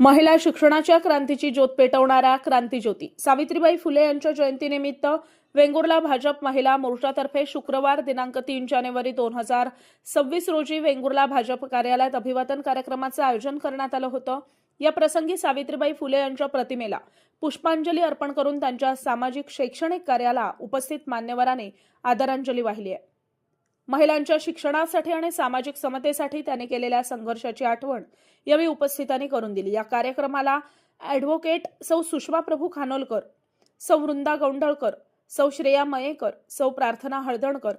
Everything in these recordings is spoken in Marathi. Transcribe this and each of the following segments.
महिला शिक्षणाच्या क्रांतीची ज्योत पेटवणाऱ्या क्रांतीज्योती. सावित्रीबाई फुले यांच्या जयंतीनिमित्त वेंगुर्ला भाजप महिला मोर्चातर्फे शुक्रवार दिनांक तीन जानेवारी दोन हजार सव्वीस रोजी वेंगुर्ला भाजप कार्यालयात अभिवादन कार्यक्रमाचं आयोजन करण्यात आलं होतं. या प्रसंगी सावित्रीबाई फुले यांच्या प्रतिमेला पुष्पांजली अर्पण करून त्यांच्या सामाजिक शैक्षणिक कार्याला उपस्थित मान्यवरांनी आदरांजली वाहिली आहे. महिलांच्या शिक्षणासाठी आणि सामाजिक समतेसाठी त्याने केलेल्या संघर्षाची आठवण यावेळी उपस्थितांनी करून दिली. या कार्यक्रमाला ॲडव्होकेट सौ सुषमा प्रभू खानोलकर सौ वृंदा गौंडळकर सौ श्रेया मयेकर सौ प्रार्थना हळदणकर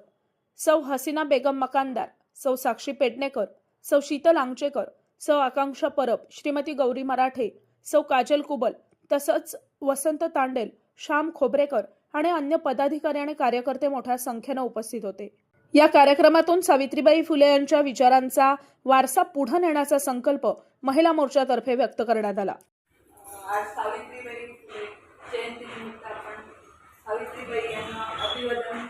सौ हसीना बेगम मकानदार सौ साक्षी पेडणेकर सौ शीतल आंगचेकर सौ आकांक्षा परब श्रीमती गौरी मराठे सौ काजल कुबल तसंच वसंत तांडेल श्याम खोबरेकर आणि अन्य पदाधिकारी आणि कार्यकर्ते मोठ्या संख्येनं उपस्थित होते. या कार्यक्रमातून सावित्रीबाई फुले यांच्या विचारांचा वारसा पुढे नेण्याचा संकल्प महिला मोर्चातर्फे व्यक्त करण्यात आला. आज सावित्रीबाई फुले जयंतीनिमित्त आपण सावित्रीबाई यांना अभिवादन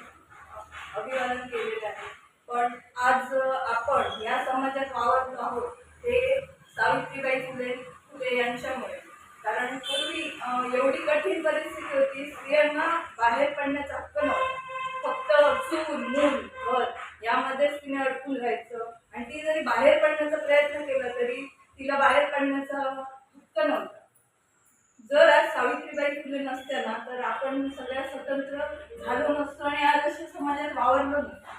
अभिवादन केलेलं आहे. पण आज आपण या समाजात वावरत आहोत ते सावित्रीबाई फुले फुले यांच्यामुळे. कारण पूर्वी एवढी कठीण परिस्थिती होती. स्त्रियांना बाहेर पडण्याचा हक्क नव्हता. फक्त चूल मूल घर यामध्येच तिने अडकून राहायचं आणि ती जरी बाहेर पडण्याचा प्रयत्न केला तरी तिला बाहेर पडण्याचा हक्क नव्हता. जर आज सावित्रीबाई फुले नसत्या ना तर आपण सगळ्या स्वतंत्र झालो नसतो आणि आज अशा समाजात वावरलो नसतो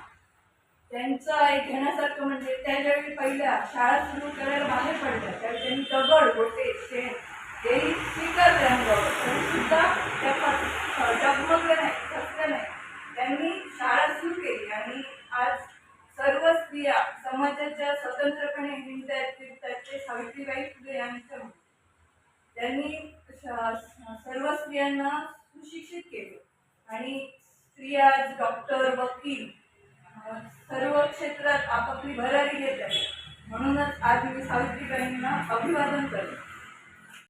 त्यांचं एक घेण्यासारखं म्हणजे त्या ज्यावेळी पहिल्या शाळा सुरू करायला बाहेर पडल्या त्यावेळी त्यांनी दगड गोटे शेण ते स्वीकारले अनुभव तरी सुद्धा त्या डगमगल्या नाही खचल्या नाही त्यांनी शाळा सुरू केली आणि आज सर्व स्त्रिया समाजाच्या स्वतंत्रपणे हिंडतायत फिरतायत ते सावित्रीबाई फुले यांच्यामुळे त्यांनी सर्व स्त्रियांना सुशिक्षित केले. आणि स्त्रिया डॉक्टर वकील सर्व क्षेत्रात आपापली भरारी घेत आहेत म्हणूनच आज मी सावित्रीबाईंना अभिवादन करतो.